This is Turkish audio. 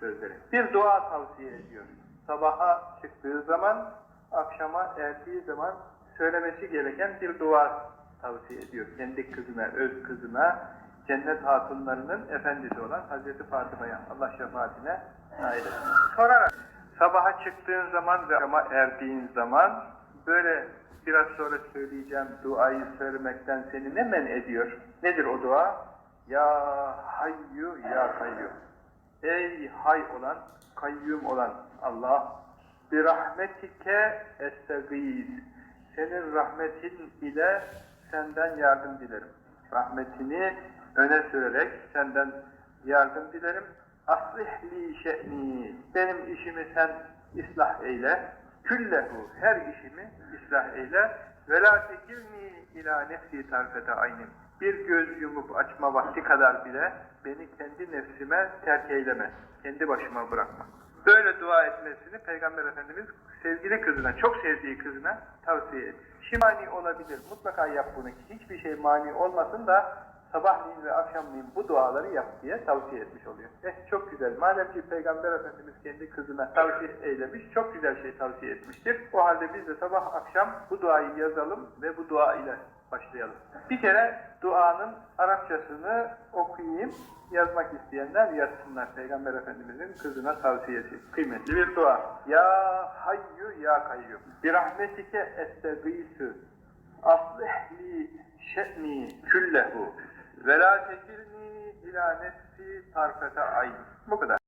sözleri. Bir dua tavsiye ediyor. Sabaha çıktığı zaman, akşama erdiği zaman söylemesi gereken bir dua tavsiye ediyor. Kendi kızına, öz kızına, cennet hatunlarının efendisi olan Hazreti Fatıma'ya, Allah şefaatine nail etsin. Sorarak, sabaha çıktığın zaman ve akşama erdiğin zaman böyle biraz sonra söyleyeceğim duayı söylemekten seni ne men ediyor? Nedir o dua? Ya hayyu ya kayyum. Ey hay olan, kayyum olan Allah, bir rahmetike estağiz. Senin rahmetin ile senden yardım dilerim. Rahmetini öne sürerek senden yardım dilerim. Aslihli şe'ni. Benim işimi sen ıslah eyle. Küllehu. Her işimi ıslah eyle. Ve la tekilni ila nefsi tarfete aynim. Bir göz yumup açma vakti kadar bile beni kendi nefsime terk eyleme. Kendi başıma bırakma. Böyle dua etmesini Peygamber Efendimiz sevgili kızına, çok sevdiği kızına tavsiye et. Şimdi mani olabilir. Mutlaka yap bunu. Hiçbir şey mani olmasın da sabahleyin ve akşamleyin bu duaları yap diye tavsiye etmiş oluyor. Eh çok güzel. Madem ki Peygamber Efendimiz kendi kızına tavsiye eylemiş, çok güzel şey tavsiye etmiştir. O halde biz de sabah akşam bu duayı yazalım ve bu dua ile başlayalım. Bir kere duanın Arapçasını okuyayım. Yazmak isteyenler yazsınlar. Peygamber Efendimizin kızına tavsiyesi. Kıymetli bir dua. Ya hayyu ya kayyum. Bir rahmetike estevîsü. Aslih li şe'ni küllehu. Ve la tekilni ila nefsi tarfete ayn. Bu kadar.